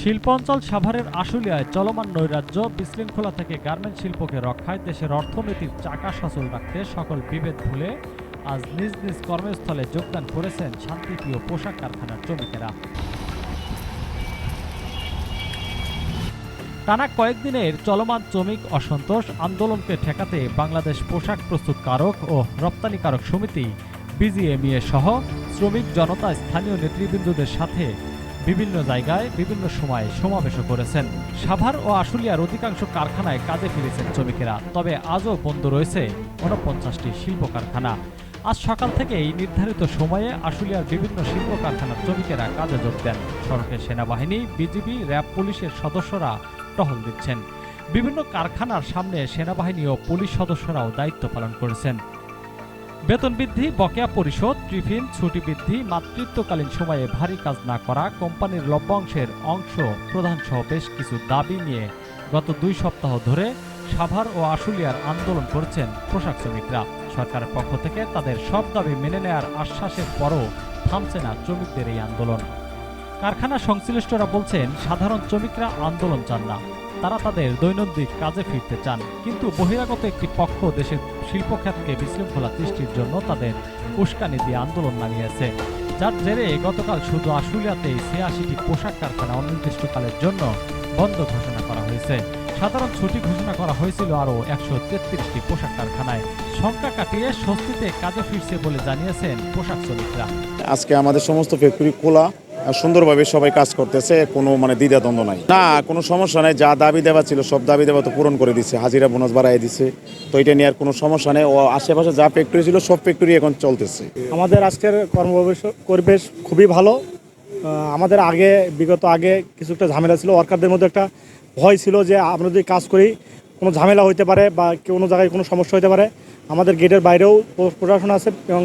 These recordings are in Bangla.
শিল্পাঞ্চল সাভারের আশুলিয়ায় চলমান নৈরাজ্য বিশৃঙ্খলা থেকে গার্মেন্ট শিল্পকে রক্ষায় দেশের অর্থনীতির চাকা সচল রাখতে সকল বিভেদ ভুলে আজ নিজ নিজ কর্মস্থলে যোগদান করেছেন শান্তিপ্রিয় পোশাক কারখানার শ্রমিকেরা। টানা কয়েকদিনের চলমান শ্রমিক অসন্তোষ আন্দোলনকে ঠেকাতে বাংলাদেশ পোশাক প্রস্তুতকারক ও রপ্তানিকারক সমিতি, বিজিএমইএ সহ শ্রমিক জনতা স্থানীয় নেতৃবৃন্দদের সাথে বিভিন্ন জায়গায় বিভিন্ন সময়ে সমাবেশও করেছেন। সাভার ও আশুলিয়ার অধিকাংশ কারখানায় কাজে ফিরেছেন শ্রমিকেরা। তবে আজও বন্ধ রয়েছে ঊনপঞ্চাশটি শিল্প কারখানা আজ সকাল থেকেই নির্ধারিত সময়ে আশুলিয়ার বিভিন্ন শিল্প কারখানার শ্রমিকেরা কাজে যোগ দেন। সড়কে সেনাবাহিনী, বিজিবি, র্যাব পুলিশের সদস্যরা টহল দিচ্ছেন। বিভিন্ন কারখানার সামনে সেনাবাহিনী ও পুলিশ সদস্যরাও দায়িত্ব পালন করেছেন। বেতন বৃদ্ধি, বকেয়া পরিশোধ টিফিন ছুটি বৃদ্ধি, মাতৃত্বকালীন সময়ে ভারী কাজ না করা, কোম্পানির লভ্যাংশের অংশ প্রধান সহ বেশ কিছু দাবি নিয়ে গত দুই সপ্তাহ ধরে সাভার ও আশুলিয়ার আন্দোলন করছেন পোশাক শ্রমিকরা। সরকারের পক্ষ থেকে তাদের সব দাবি মেনে নেওয়ার আশ্বাসের পরও থামছে না শ্রমিকদের এই আন্দোলন। কারখানা সংশ্লিষ্টরা বলছেন, সাধারণ শ্রমিকরা আন্দোলন চান না। তারা তাদের দৈনন্দিন কাজে ফিরতে চান। কিন্তু বহিরাগত একটি পক্ষ দেশের শিল্পখাতকে বিশৃঙ্খলা সৃষ্টির জন্য তাদের উস্কানি দিয়ে আন্দোলন নামিয়েছে। যার জেরে গতকাল শুধু আশুলিয়াতেই ছিয়াশিটি পোশাক কারখানা অনির্দিষ্টকালের জন্য বন্ধ ঘোষণা করা হয়েছে। সাধারণ ছুটি ঘোষণা করা হয়েছিল আরও একশো তেত্রিশটি পোশাক কারখানায়। সংখ্যা কাটিয়ে স্বস্তিতে কাজে ফিরছে বলে জানিয়েছেন পোশাক শ্রমিকরা। আজকে আমাদের সমস্ত ফ্যাক্টরি খোলা। সুন্দরভাবে সবাই কাজ করতেছে, কোনো মানে দ্বিধাদ্বন্দ্ব নাই। না, কোনো সমস্যা নেই, যা দাবি দেওয়া ছিল সব দাবি দেওয়া তো পূরণ করে দিচ্ছে হাজিরা বোনাস বাড়াই দিছে। তো এটা নিয়ে আর কোনো সমস্যা নেই, ও আশেপাশে যা ফ্যাক্টরি ছিল সব ফ্যাক্টরি এখন চলতেছে। আমাদের আজকের কর্মপরিবেশ পরিবেশ খুবই ভালো। আমাদের আগে, বিগত আগে কিছু একটা ঝামেলা ছিল ওয়ার্কারদের মধ্যে একটা ভয় ছিল যে আমরা যদি কাজ করি, কোনো ঝামেলা হইতে পারে বা কোনো জায়গায় কোনো সমস্যা হতে পারে, আমাদের গেটের বাইরেও প্রশাসন আছে এবং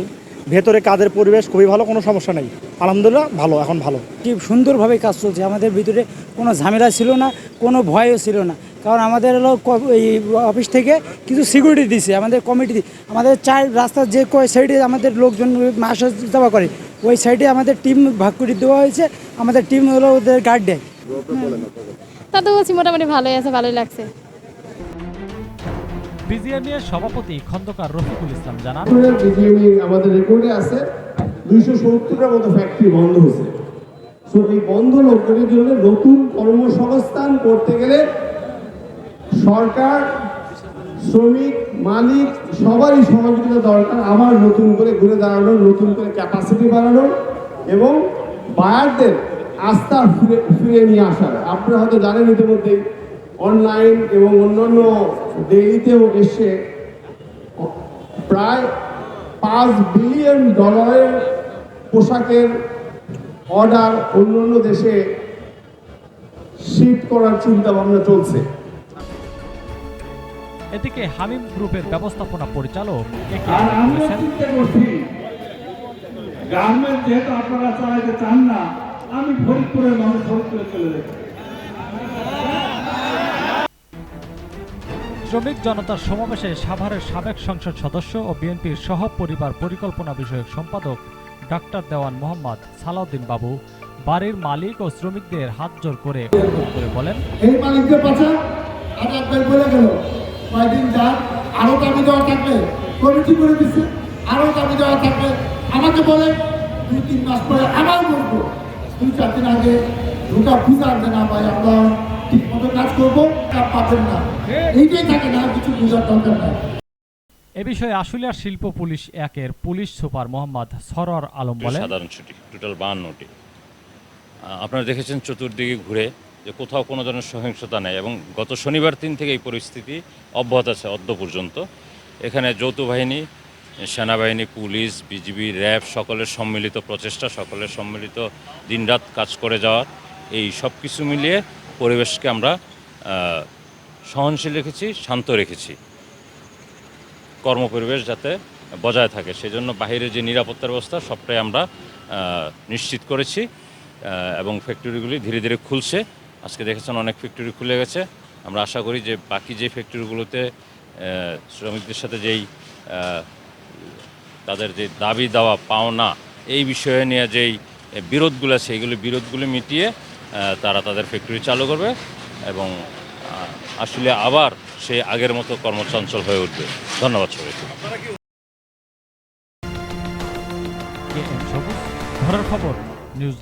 ভেতরে কাজের পরিবেশ খুবই ভালো কোনো সমস্যা নেই। আলহামদুলিল্লাহ ভালো এখন ভালো। কি সুন্দরভাবে কাজ চলছে। আমাদের ভিতরে কোনো ঝামেলা ছিল না কোনো ভয়ও ছিল না। কারণ আমাদের হলো ক- এই অফিস থেকে কিছু সিকিউরিটি দিছে আমাদের কমিটি আমাদের চার রাস্তার যে কয় সাইডে আমাদের লোকজন আসা যাওয়া করে ওই সাইডে আমাদের টিম ভাগ করে দেওয়া হয়েছে। আমাদের টিম হলো ওদের গার্ড দেয়। তা তো বলছি মোটামুটি ভালোই আছে ভালোই লাগছে। বিজিএমইএর সভাপতি খন্দকার রফিকুল ইসলাম জানান বিজিএমই আমাদের রেকর্ডে আছে, দুইশো সত্তরটার মতো ফ্যাক্টরি বন্ধ হয়েছে। সো এই বন্ধ লোকদের জন্য নতুন কর্মসংস্থান করতে গেলে সরকার, শ্রমিক, মালিক, সবারই সহযোগিতা দরকার, আবার নতুন করে ঘুরে দাঁড়ানো, নতুন করে ক্যাপাসিটি বাড়ানো এবং বায়ারদের আস্থা ফিরে ফিরে নিয়ে আসার। আপনারা হয়তো জানেন ইতিমধ্যেই অনলাইন এবং অন্যান্য ডেইলিতেও এসে প্রায় পাঁচ বিলিয়ন ডলারের পোশাকের অর্ডার অন্যান্য দেশে শিফট করার চিন্তা ভাবনা চলছে। এদিকে হামিম গ্রুপের ব্যবস্থাপনা পরিচালক আর আমরা চিন্তা করছি গার্মেন্ট যেহেতু আপনারা চালাইতে চান না আমি ফরিদপুরের মানুষ ফরিদপুরে চলে যাচ্ছি। শ্রমিক জনতার সমাবেশে সাভারের সাবেক সংসদ সদস্য ও বিএনপির সহ পরিবার পরিকল্পনা বিষয়ক সম্পাদক ডাক্তার দেওয়ান মোহাম্মদ সালাউদ্দিন বাবু বাড়ির মালিক ও শ্রমিকদের হাত জোর করে করে বলেন আমাকে বলে, দুই তিন মাস পরে দুই চার দিন আগে পূজা আনতে না ঠিক মতো কাজ করব তা পাবেন না। এইটাই থাকে না কিছু পূজার দরকার নাই। এ বিষয়ে আশুলিয়ার শিল্প পুলিশ একের পুলিশ সুপার মোহাম্মদ সরর আলম বলেন। সাধারণ ছুটি টোটাল বাহান্নটি আপনারা দেখেছেন চতুর্দিকে ঘুরে যে কোথাও কোনো ধরনের সহিংসতা নেই এবং গত শনিবার দিন থেকে এই পরিস্থিতি অব্যাহত আছে অদ্য পর্যন্ত। এখানে যৌথ বাহিনী সেনাবাহিনী পুলিশ বিজিবি র্যাব সকলের সম্মিলিত প্রচেষ্টা সকলের সম্মিলিত দিনরাত কাজ করে যাওয়ার। এই সব কিছু মিলিয়ে পরিবেশকে আমরা সহনশীল রেখেছি, শান্ত রেখেছি। কর্মপরিবেশ যাতে বজায় থাকে, সেজন্য বাহিরে যে নিরাপত্তার ব্যবস্থা, সবটাই আমরা নিশ্চিত করেছি এবং ফ্যাক্টরিগুলি ধীরে ধীরে খুলছে। আজকে দেখেছেন অনেক ফ্যাক্টরি খুলে গেছে। আমরা আশা করি যে বাকি যে ফ্যাক্টরিগুলোতে শ্রমিকদের সাথে যেই তাদের যে দাবি দেওয়া পাওনা, এই বিষয়ে নিয়ে যেই বিরোধগুলো আছে এইগুলি বিরোধগুলি মিটিয়ে তারা তাদের ফ্যাক্টরি চালু করবে এবং আসলে আবার সে আগের মতো কর্মচঞ্চল হয়ে উঠবে। ধন্যবাদ সবাইকে। খবর নিউজ